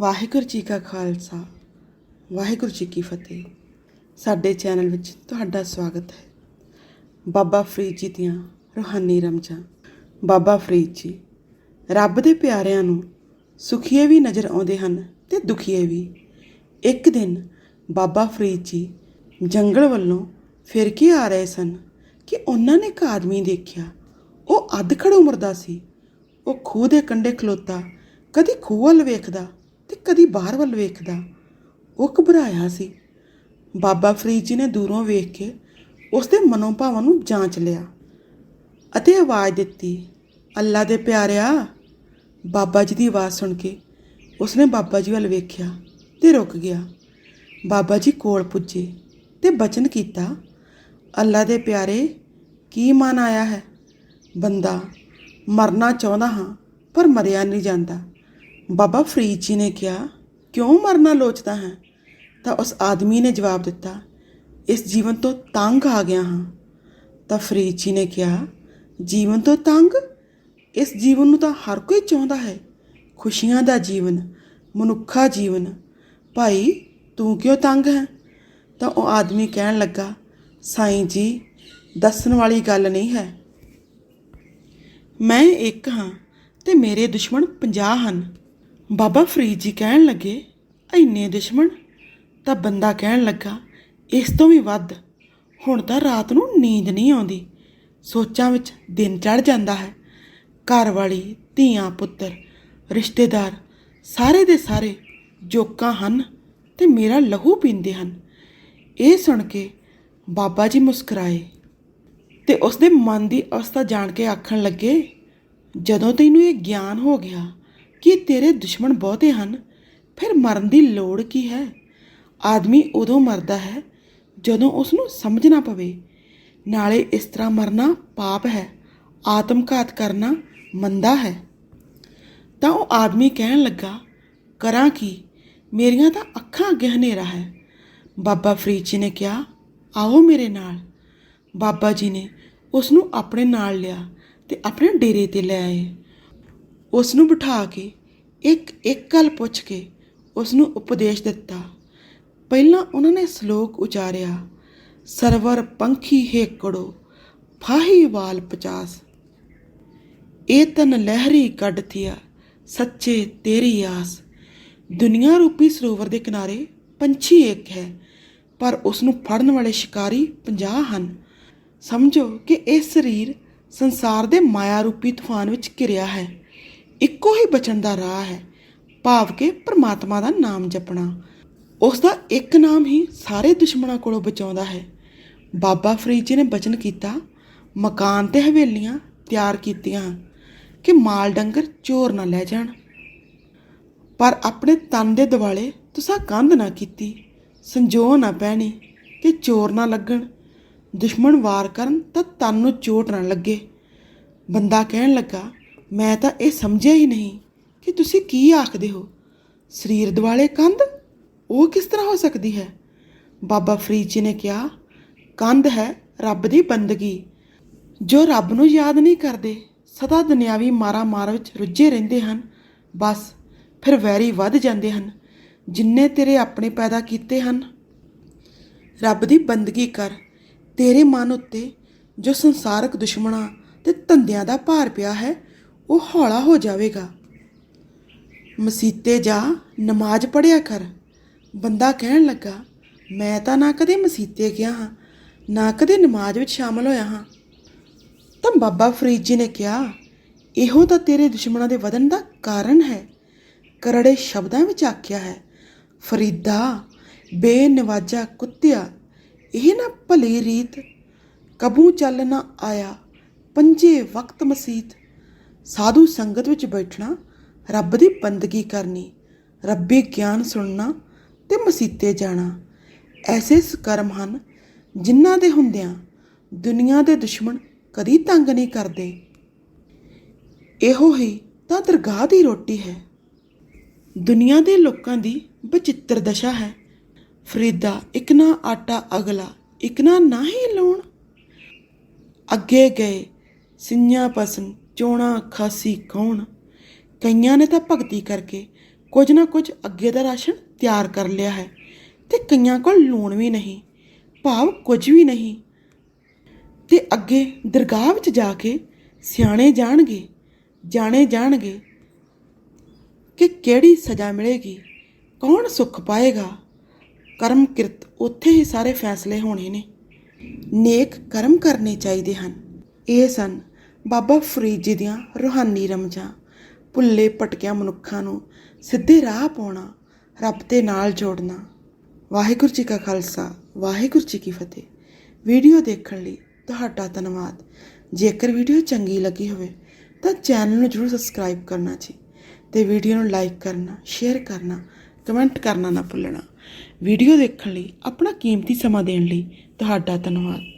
ਵਾਹਿਗੁਰੂ ਜੀ ਕਾ ਖਾਲਸਾ, ਵਾਹਿਗੁਰੂ ਜੀ ਕੀ ਫਤਿਹ। ਸਾਡੇ ਚੈਨਲ ਵਿੱਚ ਤੁਹਾਡਾ ਸਵਾਗਤ ਹੈ। ਬਾਬਾ ਫਰੀਦ ਜੀ ਦੀਆਂ ਰੂਹਾਨੀ ਰਮਜਾਂ। ਬਾਬਾ ਫਰੀਦ ਜੀ, ਰੱਬ ਦੇ ਪਿਆਰਿਆਂ ਨੂੰ ਸੁਖੀਏ ਵੀ ਨਜ਼ਰ ਆਉਂਦੇ ਹਨ ਤੇ ਦੁਖੀਏ ਵੀ। ਇੱਕ ਦਿਨ ਬਾਬਾ ਫਰੀਦ ਜੀ ਜੰਗਲ ਵੱਲੋਂ ਫਿਰ ਕੇ ਆ ਰਹੇ ਸਨ ਕਿ ਉਹਨਾਂ ਨੇ ਇੱਕ ਆਦਮੀ ਦੇਖਿਆ। ਉਹ ਅੱਧਖੜ ਉਮਰ ਦਾ ਸੀ। ਉਹ ਖੂਹ ਦੇ ਕੰਢੇ ਖਲੋਤਾ, ਕਦੀ ਖੂਹ ਵੱਲ ਵੇਖਦਾ ਤੇ ਕਦੀ ਬਾਹਰ ਵੱਲ ਵੇਖਦਾ। ਉਹ ਘਬਰਾਇਆ ਸੀ। ਬਾਬਾ ਫਰੀਦ ਜੀ ਨੇ ਦੂਰੋਂ ਵੇਖ ਕੇ ਉਸ ਦੇ ਮਨੋਂ ਨੂੰ ਜਾਂਚ ਲਿਆ ਅਤੇ ਆਵਾਜ਼ ਦਿੱਤੀ, ਅੱਲਾ ਦੇ ਪਿਆਰਿਆ। ਬਾਬਾ ਜੀ ਦੀ ਆਵਾਜ਼ ਸੁਣ ਕੇ ਉਸਨੇ ਬਾਬਾ ਜੀ ਵੱਲ ਵੇਖਿਆ ਤੇ ਰੁਕ ਗਿਆ। ਬਾਬਾ ਜੀ ਕੋਲ ਪੁੱਜੇ ਤੇ ਬਚਨ ਕੀਤਾ, ਅੱਲਾ ਦੇ ਪਿਆਰੇ, ਕੀ ਮਨ ਆਇਆ ਹੈ? ਬੰਦਾ ਮਰਨਾ ਚਾਹੁੰਦਾ ਹਾਂ, ਪਰ ਮਰਿਆ ਨਹੀਂ ਜਾਂਦਾ। ਬਾਬਾ ਫਰੀਦ ਜੀ ਨੇ ਕਿਹਾ, ਕਿਉਂ ਮਰਨਾ ਲੋਚਦਾ ਹੈ? ਤਾਂ ਉਸ ਆਦਮੀ ਨੇ ਜਵਾਬ ਦਿੱਤਾ, ਇਸ ਜੀਵਨ ਤੋਂ ਤੰਗ ਆ ਗਿਆ ਹਾਂ। ਤਾਂ ਫਰੀਦ ਜੀ ਨੇ ਕਿਹਾ, ਜੀਵਨ ਤੋਂ ਤੰਗ? ਇਸ ਜੀਵਨ ਨੂੰ ਤਾਂ ਹਰ ਕੋਈ ਚਾਹੁੰਦਾ ਹੈ। ਖੁਸ਼ੀਆਂ ਦਾ ਜੀਵਨ, ਮਨੁੱਖਾ ਜੀਵਨ। ਭਾਈ, ਤੂੰ ਕਿਉਂ ਤੰਗ ਹੈ? ਤਾਂ ਉਹ ਆਦਮੀ ਕਹਿਣ ਲੱਗਾ, ਸਾਈਂ ਜੀ, ਦੱਸਣ ਵਾਲੀ ਗੱਲ ਨਹੀਂ ਹੈ। ਮੈਂ ਇੱਕ ਹਾਂ ਤੇ ਮੇਰੇ ਦੁਸ਼ਮਣ 50 ਹਨ। ਬਾਬਾ ਫਰੀਦ ਜੀ ਕਹਿਣ ਲੱਗੇ, ਇੰਨੇ ਦੁਸ਼ਮਣ? ਤਾਂ ਬੰਦਾ ਕਹਿਣ ਲੱਗਾ, ਇਸ ਤੋਂ ਵੀ ਵੱਧ, ਹੁਣ ਤਾਂ ਰਾਤ ਨੂੰ ਨੀਂਦ ਨਹੀਂ ਆਉਂਦੀ। ਸੋਚਾਂ ਵਿੱਚ ਦਿਨ ਚੜ ਜਾਂਦਾ ਹੈ। ਘਰ ਵਾਲੀ ਧੀਆਂ, ਪੁੱਤਰ, ਰਿਸ਼ਤੇਦਾਰ, ਸਾਰੇ ਦੇ ਸਾਰੇ ਜੋਕਾਂ ਹਨ ਤੇ ਮੇਰਾ ਲਹੂ ਪੀਂਦੇ ਹਨ। ਇਹ ਸੁਣ ਕੇ ਬਾਬਾ ਜੀ ਮੁਸਕਰਾਏ ਤੇ ਉਸ ਦੇ ਮਨ ਦੀ ਅਵਸਥਾ ਜਾਣ ਕੇ ਆਖਣ ਲੱਗੇ, ਜਦੋਂ ਤੈਨੂੰ ਇਹ ਗਿਆਨ ਹੋ ਗਿਆ ਕਿ ਤੇਰੇ ਦੁਸ਼ਮਣ ਬਹੁਤੇ ਹਨ, ਫਿਰ ਮਰਨ ਦੀ ਲੋੜ ਕੀ ਹੈ? ਆਦਮੀ ਉਦੋਂ ਮਰਦਾ ਹੈ ਜਦੋਂ ਉਸ ਨੂੰ ਸਮਝ ਨਾ ਪਵੇ। ਨਾਲੇ ਇਸ ਤਰ੍ਹਾਂ ਮਰਨਾ ਪਾਪ ਹੈ, ਆਤਮਘਾਤ ਕਰਨਾ ਮੰਦਾ ਹੈ। ਤਾਂ ਉਹ ਆਦਮੀ ਕਹਿਣ ਲੱਗਾ, ਕਰਾਂ ਕੀ? ਮੇਰੀਆਂ ਤਾਂ ਅੱਖਾਂ ਅੱਗੇ ਹਨੇਰਾ ਹੈ। ਬਾਬਾ ਫਰੀਦ ਜੀ ਨੇ ਕਿਹਾ, ਆਓ ਮੇਰੇ ਨਾਲ। ਬਾਬਾ ਜੀ ਨੇ ਉਸ ਨੂੰ ਆਪਣੇ ਨਾਲ ਲਿਆ ਤੇ ਆਪਣੇ ਡੇਰੇ ਤੇ ਲੈ ਆਏ। ਉਸ ਨੂੰ ਬਿਠਾ ਕੇ, ਇੱਕ ਇੱਕ ਗੱਲ ਪੁੱਛ ਕੇ ਉਸ ਨੂੰ ਉਪਦੇਸ਼ ਦਿੱਤਾ। ਪਹਿਲਾਂ ਉਹਨਾਂ ਨੇ ਸ਼ਲੋਕ ਉਚਾਰਿਆ, ਸਰਵਰ ਪੰਖੀ ਹੇਕੜੋ ਫਾਹੀ ਵਾਲ 50 ਇਹ ਤਨ ਲਹਿਰੀ ਕੱਢ ਥਿਆ, ਸੱਚੇ ਤੇਰੀ ਆਸ। ਦੁਨੀਆ ਰੂਪੀ ਸਰੋਵਰ ਦੇ ਕਿਨਾਰੇ ਪੰਛੀ ਇੱਕ ਹੈ, ਪਰ ਉਸ ਨੂੰ ਫੜਨ ਵਾਲੇ ਸ਼ਿਕਾਰੀ 50 ਹਨ। ਸਮਝੋ ਕਿ ਇਹ ਸਰੀਰ ਸੰਸਾਰ ਦੇ ਮਾਇਆ ਰੂਪੀ ਤੂਫਾਨ ਵਿੱਚ ਘਿਰਿਆ ਹੈ। ਇੱਕੋ ਹੀ ਬਚਣ ਦਾ ਰਾਹ ਹੈ, ਭਾਵ ਕਿ ਪ੍ਰਮਾਤਮਾ ਦਾ ਨਾਮ ਜਪਣਾ। ਉਸ ਦਾ ਇੱਕ ਨਾਮ ਹੀ ਸਾਰੇ ਦੁਸ਼ਮਣਾਂ ਕੋਲੋਂ ਬਚਾਉਂਦਾ ਹੈ। ਬਾਬਾ ਫਰੀਦ ਜੀ ਨੇ ਬਚਨ ਕੀਤਾ, ਮਕਾਨ ਤੇ ਹਵੇਲੀਆਂ ਤਿਆਰ ਕੀਤੀਆਂ ਕਿ ਮਾਲ ਡੰਗਰ ਚੋਰ ਨਾ ਲੈ ਜਾਣ। ਪਰ ਆਪਣੇ ਤਨ ਦੇ ਦਿਵਾਲੇ ਤੁਸਾਂ ਕੰਧ ਨਾ ਕੀਤੀ ਸੰਜੋ ਨਾ ਪੈਣੀ ਕਿ ਚੋਰ ਨਾ ਲੱਗਣ। ਦੁਸ਼ਮਣ ਵਾਰ ਕਰਨ ਤਾਂ ਤਨ ਨੂੰ ਚੋਟ ਨਾ ਲੱਗੇ। ਬੰਦਾ ਕਹਿਣ ਲੱਗਾ ਮੈਂ ਤਾਂ ਇਹ ਸਮਝਿਆ ਹੀ ਨਹੀਂ ਕਿ ਤੁਸੀਂ ਕੀ ਆਖਦੇ ਹੋ। ਸਰੀਰ ਦਿਵਾਲੇ ਕੰਧ? ਉਹ ਕਿਸ ਤਰ੍ਹਾਂ ਹੋ ਸਕਦੀ ਹੈ? ਬਾਬਾ ਫਰੀਦ ਜੀ ਨੇ ਕਿਹਾ, ਕੰਧ ਹੈ ਰੱਬ ਦੀ ਬੰਦਗੀ। ਜੋ ਰੱਬ ਨੂੰ ਯਾਦ ਨਹੀਂ ਕਰਦੇ, ਸਦਾ ਦੁਨਿਆਵੀ ਮਾਰਾ ਮਾਰ ਵਿੱਚ ਰੁੱਝੇ ਰਹਿੰਦੇ ਹਨ। ਬਸ ਫਿਰ ਵੈਰੀ ਵੱਧ ਜਾਂਦੇ ਹਨ, ਜਿੰਨੇ ਤੇਰੇ ਆਪਣੇ ਪੈਦਾ ਕੀਤੇ ਹਨ। ਰੱਬ ਦੀ ਬੰਦਗੀ ਕਰ। ਤੇਰੇ ਮਨ ਉੱਤੇ ਜੋ ਸੰਸਾਰਕ ਦੁਸ਼ਮਣਾਂ ਤੇ ਧੰਦਿਆਂ ਦਾ ਭਾਰ ਪਿਆ ਹੈ ਉਹ ਹੌਲਾ ਹੋ ਜਾਵੇਗਾ। ਮਸੀਤੇ ਜਾ, ਨਮਾਜ਼ ਪੜਿਆ ਕਰ। ਬੰਦਾ ਕਹਿਣ ਲੱਗਾ, ਮੈਂ ਤਾਂ ਨਾ ਕਦੇ ਮਸੀਤੇ ਗਿਆ ਹਾਂ, ਨਾ ਕਦੇ ਨਮਾਜ਼ ਵਿੱਚ ਸ਼ਾਮਲ ਹੋਇਆ ਹਾਂ। ਤਾਂ ਬਾਬਾ ਫਰੀਦ ਜੀ ਨੇ ਕਿਹਾ, ਇਹੋ ਤਾਂ ਤੇਰੇ ਦੁਸ਼ਮਣਾਂ ਦੇ ਵਧਣ ਦਾ ਕਾਰਨ ਹੈ। ਕਰੜੇ ਸ਼ਬਦਾਂ ਵਿੱਚ ਆਖਿਆ ਹੈ, ਫਰੀਦਾ, ਬੇਨਵਾਜਾ ਕੁੱਤਿਆ, ਇਹ ਨਾ ਭਲੀ ਰੀਤ, ਕਬੂ ਚੱਲ ਨਾ ਆਇਆ, ਪੰਜੇ ਵਕਤ ਮਸੀਤ। ਸਾਧੂ ਸੰਗਤ ਵਿੱਚ ਬੈਠਣਾ ਰੱਬ ਦੀ ਬੰਦਗੀ ਕਰਨੀ, ਰੱਬੀ ਗਿਆਨ ਸੁਣਨਾ ਤੇ ਮਸੀਤੇ ਜਾਣਾ। ਐਸੇ ਸਕਰਮ ਹਨ ਜਿਨ੍ਹਾਂ ਦੇ ਹੁੰਦਿਆਂ ਦੁਨੀਆ ਦੇ ਦੁਸ਼ਮਣ ਕਦੀ ਤੰਗ ਨਹੀਂ ਕਰਦੇ। ਇਹੋ ਹੀ ਤਾਂ ਦਰਗਾਹ ਦੀ ਰੋਟੀ ਹੈ। ਦੁਨੀਆ ਦੇ ਲੋਕਾਂ ਦੀ ਬਚਿੱਤਰ ਦਸ਼ਾ ਹੈ। ਫਰੀਦਾ ਇੱਕ ਨਾ ਆਟਾ ਅਗਲਾ ਇੱਕ ਨਾ ਨਾਹੀ ਲਾਉਣ ਅੱਗੇ ਗਏ ਸਿੰਨਿਆਂ ਪਸਨ ਚੋਣਾ ਖਾਸੀ ਕੌਣ? ਕਈਆਂ ਨੇ ਤਾਂ ਭਗਤੀ ਕਰਕੇ ਕੁਝ ਨਾ ਕੁਝ ਅੱਗੇ ਦਾ ਰਾਸ਼ਨ ਤਿਆਰ ਕਰ ਲਿਆ ਹੈ ਤੇ ਕਈਆਂ ਕੋਲ ਲੂਣ ਵੀ ਨਹੀਂ, ਭਾਵ ਕੁਝ ਵੀ ਨਹੀਂ। ਤੇ ਅੱਗੇ ਦਰਗਾਹ ਵਿੱਚ ਜਾ ਕੇ ਸਿਆਣੇ ਜਾਣਗੇ, ਜਾਣੇ ਜਾਣਗੇ ਕਿ ਕਿਹੜੀ ਸਜ਼ਾ ਮਿਲੇਗੀ, ਕੌਣ ਸੁੱਖ ਪਾਏਗਾ। ਕਰਮ ਕਿਰਤ ਉੱਥੇ ਹੀ ਸਾਰੇ ਫੈਸਲੇ ਹੋਣੇ ਨੇ। ਨੇਕ ਕਰਮ ਕਰਨੇ ਚਾਹੀਦੇ ਹਨ। ਇਹ ਸਨ ਬਾਬਾ ਫਰੀਦ ਜੀ ਦੀਆਂ ਰੂਹਾਨੀ ਰਮਜਾਂ। ਭੁੱਲੇ ਭਟਕਿਆਂ ਮਨੁੱਖਾਂ ਨੂੰ ਸਿੱਧੇ ਰਾਹ ਪਾਉਣਾ, ਰੱਬ ਦੇ ਨਾਲ ਜੋੜਨਾ। ਵਾਹਿਗੁਰੂ ਜੀ ਕਾ ਖਾਲਸਾ, ਵਾਹਿਗੁਰੂ ਜੀ ਕੀ ਫਤਿਹ। ਵੀਡੀਓ ਦੇਖਣ ਲਈ ਤੁਹਾਡਾ ਧੰਨਵਾਦ। ਜੇਕਰ ਵੀਡੀਓ ਚੰਗੀ ਲੱਗੀ ਹੋਵੇ, ਤਾਂ ਚੈਨਲ ਨੂੰ ਜਰੂਰ ਸਬਸਕ੍ਰਾਈਬ ਕਰਨਾ ਜੀ ਤੇ ਵੀਡੀਓ ਨੂੰ ਲਾਈਕ ਕਰਨਾ, ਸ਼ੇਅਰ ਕਰਨਾ, ਕਮੈਂਟ ਕਰਨਾ ਨਾ ਭੁੱਲਣਾ। ਵੀਡੀਓ ਦੇਖਣ ਲਈ ਆਪਣਾ ਕੀਮਤੀ ਸਮਾਂ ਦੇਣ ਲਈ ਤੁਹਾਡਾ ਧੰਨਵਾਦ।